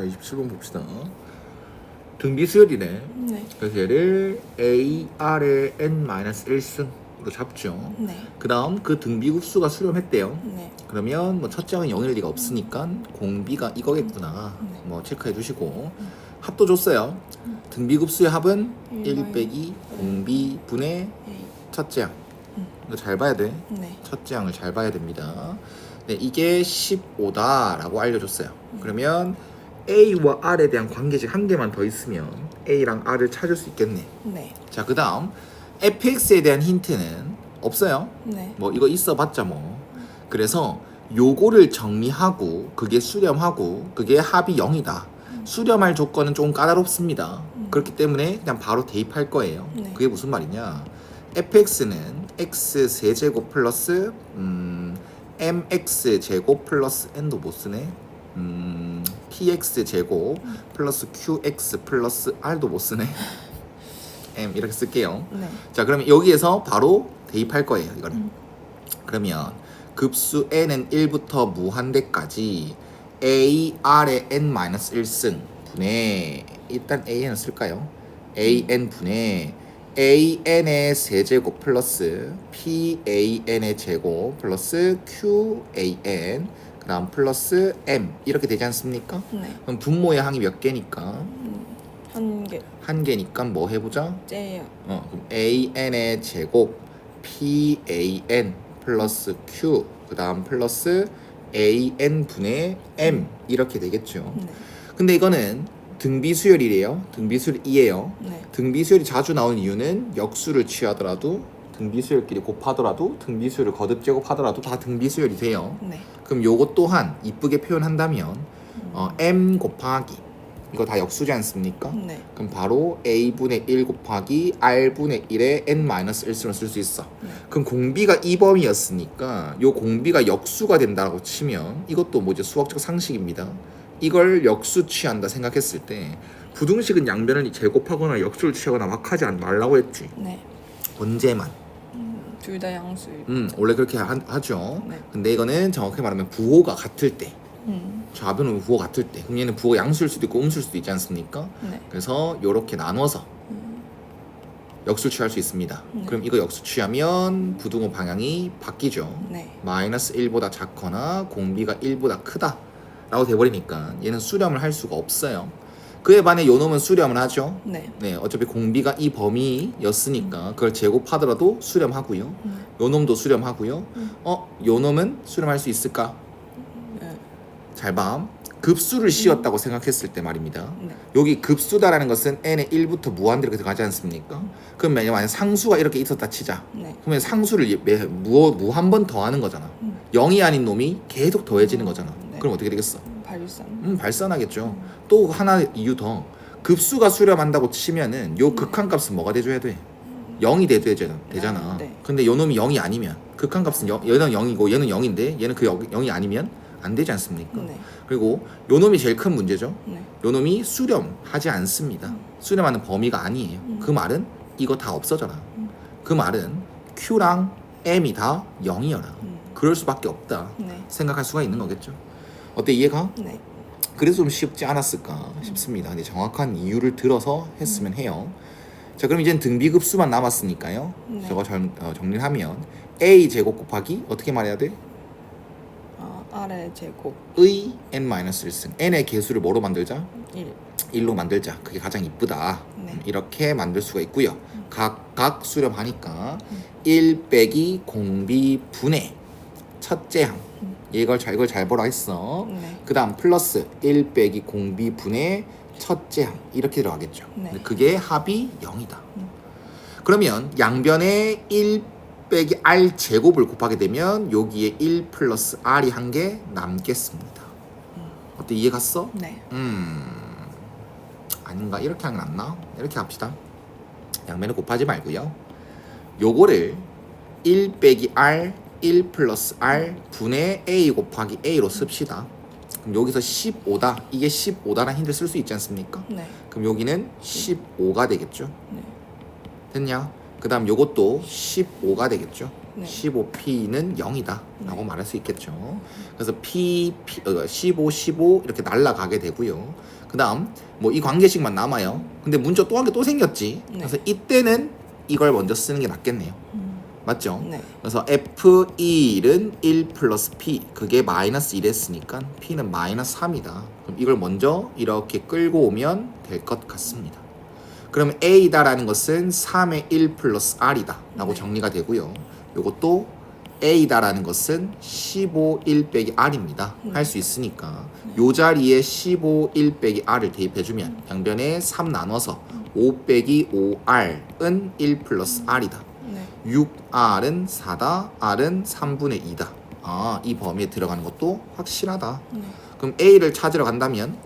자, 27번 봅시다. 등비 수열이네. 네. 그래서 얘를 A, R의 N-1승으로 잡죠. 네. 그 다음 그 등비 급수가 수렴했대요. 네. 그러면 뭐 첫째 항은 0일 리가 없으니까 공비가 이거겠구나. 네. 뭐 체크해 주시고 합도 줬어요. 등비 급수의 합은 일1 마이- 빼기 공비 분의 A. 첫째 항. 음. 이거 잘 봐야 돼. 네. 첫째 항을 잘 봐야 됩니다. 네, 이게 15다라고 알려줬어요. 그러면 A와 R에 대한 관계식 한 개만 더 있으면 A랑 R을 찾을 수 있겠네. 네. 자, 그 다음 fx에 대한 힌트는 없어요. 네. 뭐 이거 있어봤자 뭐. 그래서 요거를 정리하고 그게 수렴하고 그게 합이 0이다. 수렴할 조건은 조금 까다롭습니다. 그렇기 때문에 그냥 바로 대입할 거예요. 네. 그게 무슨 말이냐? fx는 x 세제곱 플러스 음, mx 제곱 플러스 n도 못 쓰네. 음, px 제곱 플러스 qx 플러스 r도 못 쓰네. m 이렇게 쓸게요. 네. 자 그러면 여기에서 바로 대입할 거예요 이거는 음. 그러면 급수 n은 1부터 무한대까지 a r의 n-1승 분의 일단 an을 쓸까요? an 분의 an의 세제곱 플러스 pan의 제곱 플러스 qan 그 다음 플러스 m 이렇게 되지 않습니까? 네. 그럼 분모의 항이 몇 개니까 음, 한 개. 한 개니까 뭐 해보자 째요. 어, 그럼 an의 제곱 pan 플러스 q 그 다음 플러스 an 분의 m 이렇게 되겠죠. 네. 근데 이거는 등비 수열이래요. 등비 수열 2예요. 네. 등비 수열이 자주 나오는 이유는 역수를 취하더라도 등비 수열끼리 곱하더라도 등비 수열을 거듭 제곱하더라도 다 등비 수열이 돼요. 네. 그럼 요것 또한 이쁘게 표현한다면 어, m 곱하기 이거 다 역수지 않습니까? 네. 그럼 바로 a분의 1 곱하기 r분의 1의 n-1승을 쓸수 있어. 네. 그럼 공비가 이 범위였으니까 요 공비가 역수가 된다고 치면 이것도 뭐 이제 수학적 상식입니다. 이걸 역수 취한다 생각했을 때 부등식은 양변을 제곱하거나 역수를 취하거나 막 하지 않- 말라고 했지. 네. 언제만. 둘 다 양수. 음, 원래 그렇게 하, 하죠. 네. 근데 이거는 정확히 말하면 부호가 같을 때. 음. 좌변은 부호 같을 때. 그럼 얘는 부호가 양수일 수도 있고 음수일 수도 있지 않습니까? 네. 그래서 이렇게 나눠서 음. 역수 취할 수 있습니다. 네. 그럼 이거 역수 취하면 부등호 방향이 바뀌죠. 네. 마이너스 1보다 작거나 공비가 1보다 크다 라고 돼버리니까 얘는 수렴을 할 수가 없어요. 그에 반해 요놈은 수렴을 하죠. 네. 네, 어차피 공비가 이 범위였으니까 그걸 제곱하더라도 수렴하고요. 네. 요놈도 수렴하고요. 음. 어, 요놈은 수렴할 수 있을까? 네. 잘 봐. 급수를 씌웠다고 생각했을 때 말입니다. 네. 여기 급수다라는 것은 n의 1부터 무한대로 들어가지 않습니까? 그럼 만약 상수가 이렇게 있었다 치자. 네. 그러면 상수를 예- 매, 무, 무번 더하는 거잖아. 음. 0이 아닌 놈이 계속 더해지는 거잖아. 네. 그럼 어떻게 되겠어? 발산. 음, 발산하겠죠. 또 하나 이유 더. 급수가 수렴한다고 치면은 요 극한값은 뭐가 돼줘야 돼? 0이 돼줘야 되잖아. 아, 네. 근데 요 놈이 0이 아니면 극한값은 영, 얘는 0이고 얘는 0인데 얘는 그 0 이 아니면 안 되지 않습니까? 네. 그리고 요 놈이 제일 큰 문제죠. 네. 요 놈이 수렴하지 않습니다. 수렴하는 범위가 아니에요. 음. 그 말은 이거 다 없어져라. 음. 그 말은 Q랑 M이 다 0이어라. 음. 그럴 수밖에 없다. 네. 생각할 수가 있는 거겠죠. 어때 이해가? 네. 그래서 좀 쉽지 않았을까 싶습니다. 근데 정확한 이유를 들어서 했으면 해요. 자 그럼 이제 등비급수만 남았으니까요. 네. 저거 정, 어, 정리를 하면 a 제곱 곱하기 어떻게 말해야 돼? 아, 아래 제곱 의 n-1승 n의 개수를 뭐로 만들자? 1. 1로 만들자. 그게 가장 이쁘다. 네. 이렇게 만들 수가 있고요. 각각 수렴하니까 1 빼기 공비 분의 첫째 항. 이걸 잘 이걸 잘 보라 했어. 네. 그 다음 플러스 1 빼기 공비 분의 첫째 항 이렇게 들어가겠죠. 네. 근데 그게 합이 0이다. 음. 그러면 양변에 1 빼기 r 제곱을 곱하게 되면 여기에 1 플러스 r이 한 개 남겠습니다. 어때 이해 갔어? 네. 음 아닌가 이렇게 하면 안 나? 이렇게 합시다. 양면을 곱하지 말고요. 요거를 1 빼기 r 1 플러스 r 분의 a 곱하기 a로 씁시다. 그럼 여기서 15다. 이게 15다라는 힌트를 쓸 수 있지 않습니까? 네. 그럼 여기는 15가 되겠죠. 네. 됐냐? 그 다음 요것도 15가 되겠죠. 네. 15P는 0이다 라고 네. 말할 수 있겠죠. 그래서 P, P 어, 15, 15 이렇게 날라가게 되고요. 그 다음 뭐 이 관계식만 남아요. 근데 문자 또 한 개 또 생겼지. 네. 그래서 이때는 이걸 먼저 쓰는 게 낫겠네요. 음. 맞죠? 네. 그래서 F1은 1 플러스 P 그게 마이너스 1 했으니까 P는 마이너스 3이다. 그럼 이걸 먼저 이렇게 끌고 오면 될 것 같습니다. 그럼 A다라는 것은 3의 1 플러스 R이다 라고 네. 정리가 되고요. 요것도 A다라는 것은 15 1 빼기 R입니다. 네. 할수 있으니까 요 자리에 15 1 빼기 R을 대입해주면 양변에 3 나눠서 5 빼기 5R은 1 플러스 R이다. 네. 6R은 4다. R은 3분의 2다. 아, 이 범위에 들어가는 것도 확실하다. 네. 그럼 A를 찾으러 간다면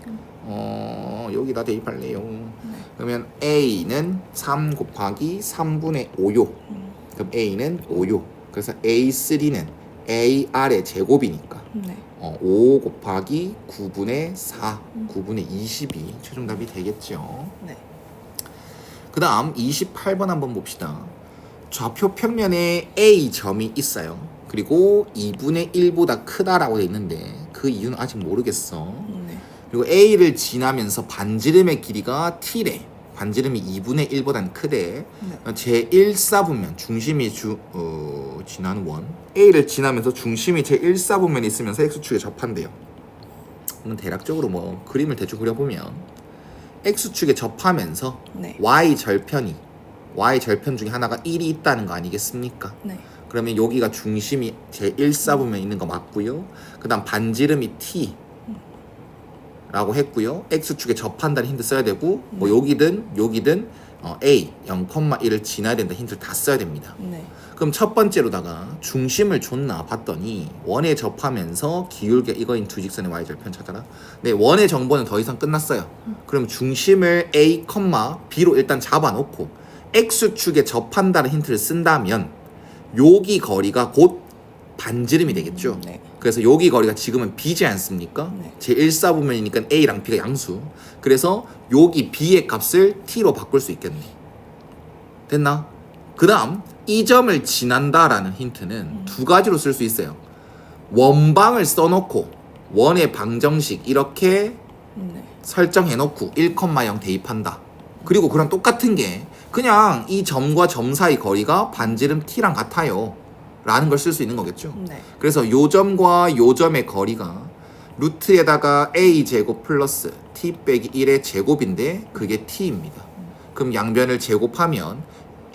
어, 여기다 대입할래요. 네. 그러면 A는 3 곱하기 3분의 5요. 음. 그럼 A는 5요. 그래서 A3는 AR의 제곱이니까 네. 어, 5 곱하기 9분의 4, 9분의 22 최종답이 되겠죠. 네. 그 다음 28번 한번 봅시다. 좌표 평면에 A 점이 있어요. 그리고 2분의 1보다 크다라고 돼 있는데 그 이유는 아직 모르겠어. 네. 그리고 A를 지나면서 반지름의 길이가 T래. 반지름이 2분의 1보다는 크대. 네. 제 1사분면 중심이 주, 어, 지나는 원 A를 지나면서 중심이 제 1사분면에 있으면서 X축에 접한대요. 이건 대략적으로 뭐 그림을 대충 그려보면 X축에 접하면서 네. Y 절편이 Y 절편 중에 하나가 1이 있다는 거 아니겠습니까? 네. 그러면 여기가 중심이 제 1사분면에 있는 거 맞고요. 그다음 반지름이 T 라고 했고요. X축에 접한다는 힌트 써야 되고 뭐 여기든 여기든 어, A 0,1을 지나야 된다 힌트를 다 써야 됩니다. 네. 그럼 첫 번째로다가 중심을 줬나 봤더니 원에 접하면서 기울기 이거인 두 직선의 y절편 찾아라. 네, 원의 정보는 더 이상 끝났어요. 그럼 중심을 a, b로 일단 잡아놓고 x축에 접한다는 힌트를 쓴다면 여기 거리가 곧 반지름이 되겠죠. 네. 그래서 여기 거리가 지금은 b지 않습니까? 네. 제 1사분면이니까 a랑 b가 양수. 그래서 여기 b의 값을 t로 바꿀 수 있겠네. 됐나? 그 다음 이 점을 지난다라는 힌트는 두 가지로 쓸 수 있어요. 원방을 써놓고 원의 방정식 이렇게 네. 설정해놓고 1,0 대입한다. 그리고 그랑 똑같은 게 그냥 이 점과 점 사이 거리가 반지름 t랑 같아요. 라는 걸 쓸 수 있는 거겠죠. 네. 그래서 요 점과 요 점의 거리가 루트에다가 a 제곱 플러스 t 빼기 1의 제곱인데 그게 t입니다. 그럼 양변을 제곱하면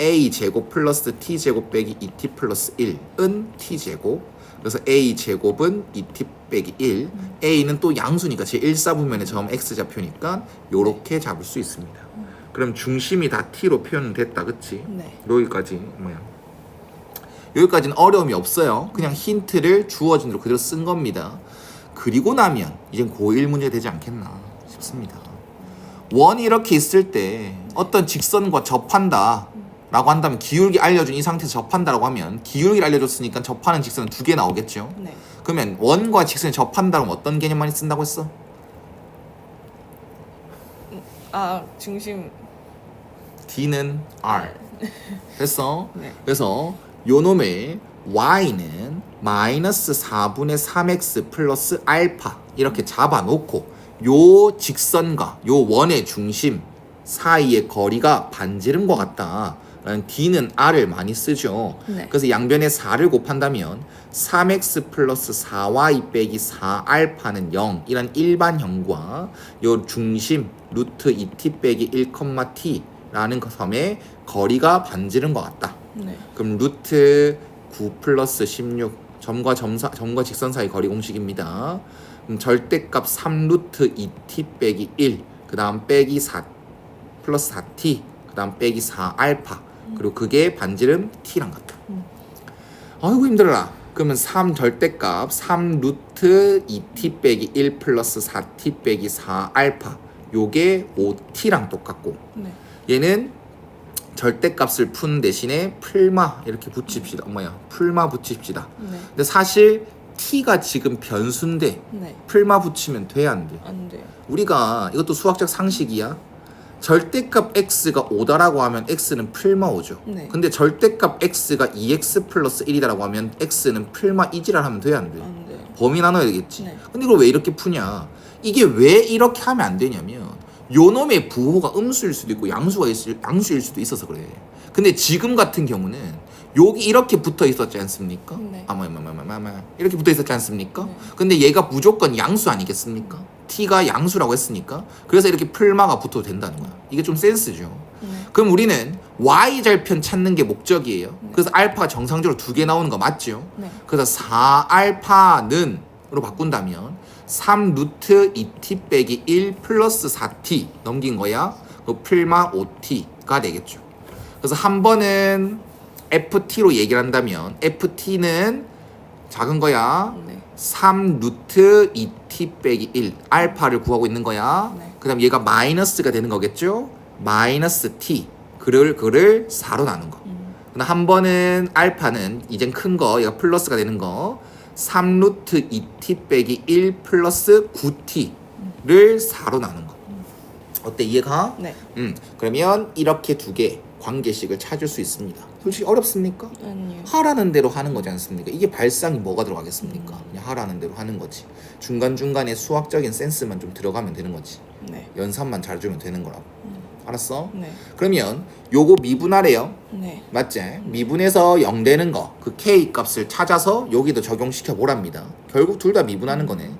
a 제곱 플러스 t 제곱 빼기 2t 플러스 1은 t 제곱. 그래서 a 제곱은 2t 빼기 1. a는 또 양수니까 제 1사분면의 점 x 좌표니까 요렇게 잡을 수 있습니다. 그럼 중심이 다 t로 표현됐다, 그치? 네. 여기까지 뭐야? 여기까지는 어려움이 없어요. 그냥 힌트를 주어진 대로 그대로 쓴 겁니다. 그리고 나면 이젠 고1 문제 되지 않겠나 싶습니다. 원이 이렇게 있을 때 어떤 직선과 접한다 라고 한다면 기울기 알려준 이 상태에서 접한다라고 하면 기울기를 알려줬으니까 접하는 직선은 두 개 나오겠죠. 네. 그러면 원과 직선이 접한다면 어떤 개념 많이 쓴다고 했어? 아 중심. D는 R 됐어? 네. 그래서 요 놈의 y는 마이너스 4분의 3x 플러스 알파 이렇게 잡아놓고 요 직선과 요 원의 중심 사이의 거리가 반지름과 같다. 라는 d는 r을 많이 쓰죠. 네. 그래서 양변에 4를 곱한다면 3x 플러스 4y 빼기 4알파는 0 이란 일반형과 요 중심 루트 2t 빼기 1,t 라는 그 섬의 거리가 반지름과 같다. 네. 그럼 루트 9 플러스 16 점과 점사, 점과 직선 사이 거리 공식입니다. 그럼 절대값 3 루트 2t 빼기 1, 그 다음 빼기 4 플러스 4t, 그 다음 빼기 4 알파. 그리고 그게 반지름 t랑 같다. 음. 아이고 힘들어라. 그러면 3 절대값 3 루트 2t 빼기 1 플러스 4t 빼기 4 알파. 요게 5t랑 똑같고 네. 얘는 절대값을 푼 대신에 풀마 이렇게 붙입시다. 엄마야, 풀마 붙입시다. 네. 근데 사실 t가 지금 변수인데 네. 풀마 붙이면 돼 안 돼? 안 돼요. 우리가 이것도 수학적 상식이야. 절대값 x가 5다라고 하면 x는 풀마 5죠. 네. 근데 절대값 x가 2x 플러스 1이다라고 하면 x는 풀마 2지랄 하면 돼야 안 돼? 안 돼요. 범위 나눠야 되겠지. 네. 근데 이걸 왜 이렇게 푸냐? 이게 왜 이렇게 하면 안 되냐면 요 놈의 부호가 음수일 수도 있고 양수가 있을 양수일 수도 있어서 그래. 근데 지금 같은 경우는 여기 이렇게 붙어 있었지 않습니까? 네. 아마마마마마 이렇게 붙어 있었지 않습니까? 네. 근데 얘가 무조건 양수 아니겠습니까? t가 양수라고 했으니까 그래서 이렇게 풀마가 붙어도 된다는 거야. 이게 좀 센스죠. 네. 그럼 우리는 y 절편 찾는 게 목적이에요. 그래서 알파가 정상적으로 두 개 나오는 거 맞죠? 네. 그래서 4알파는 으로 바꾼다면 3 루트 2t 빼기 1 플러스 4t 넘긴 거야. 그 풀마 5t가 되겠죠. 그래서 한 번은 ft로 얘기를 한다면 ft는 작은 거야. 네. 3 루트 2t 빼기 1 알파를 구하고 있는 거야. 네. 그다음 얘가 마이너스가 되는 거겠죠? 마이너스 t 그를 그를 4로 나눈 거. 음. 그다음 한 번은 알파는 이젠 큰 거, 얘가 플러스가 되는 거. 3 루트 2t 빼기 1 플러스 9t를 4로 나눈 거. 어때 이해가? 네. 음, 그러면 이렇게 두 개 관계식을 찾을 수 있습니다. 솔직히 어렵습니까? 아니요. 하라는 대로 하는 거지 않습니까? 이게 발상이 뭐가 들어가겠습니까? 그냥 하라는 대로 하는 거지. 중간 중간에 수학적인 센스만 좀 들어가면 되는 거지. 네. 연산만 잘 주면 되는 거라고. 알았어? 네. 그러면 요거 미분하래요. 네. 맞지? 미분해서 0 되는 거, 그 k 값을 찾아서 여기도 적용시켜 보랍니다. 결국 둘 다 미분하는 거네.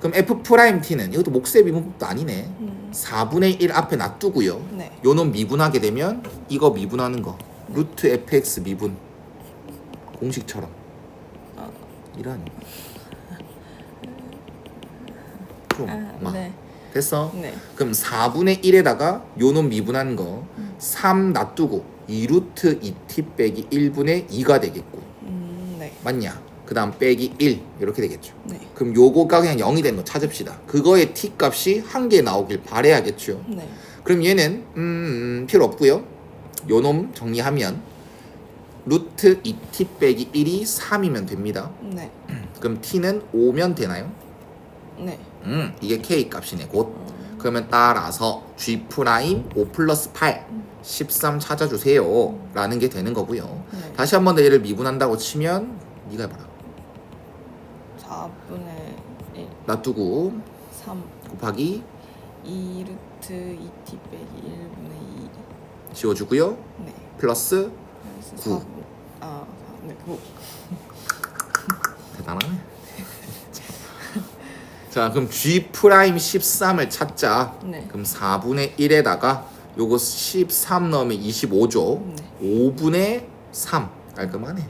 그럼 f 프라임 t는 이것도 목세 미분법도 아니네. 음. 4분의 1 앞에 놔두고요. 네. 요놈 미분하게 되면 이거 미분하는 거 루트 fx 미분 공식처럼 아. 이런 좀 아, 막. 네. 됐어? 네. 그럼 4분의 1에다가 요놈 미분하는 거3 놔두고 2루트 2t 빼기 1분의 2가 되겠고 음. 네. 맞냐? 그 다음 빼기 1 이렇게 되겠죠 네. 그럼 요거가 그냥 0이 되는 거 찾읍시다 그거의 t 값이 한 개 나오길 바래야겠죠 네. 그럼 얘는 음, 음, 필요 없고요 요놈 정리하면 루트 2t 빼기 1이 3이면 됩니다 네. 그럼 t는 5면 되나요? 네. 음 이게 k 값이네 곧 그러면 따라서 g 프라임 5 플러스 8 13 찾아주세요 라는 게 되는 거고요 네. 다시 한 번 더 얘를 미분한다고 치면 네가 해봐라 4분의 1, 놔두고 3, 곱하기 2 루트 2t 빼기 1분의 2. 지워주고요 네. 플러스 그래서 구. 4분. 아, 사- 네. 9. 대단하네 자 그럼 g 프라임 13을 찾자 네. 그럼 4분의 1에다가 요거 13 넣으면 25죠 네. 5분의 3 깔끔하네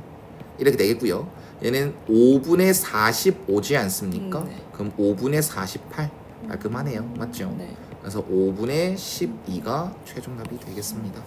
이렇게 되겠고요 얘는 5분의 45지 않습니까? 음, 네. 그럼 5분의 48 깔끔하네요 맞죠? 네. 그래서 5분의 12가 최종답이 되겠습니다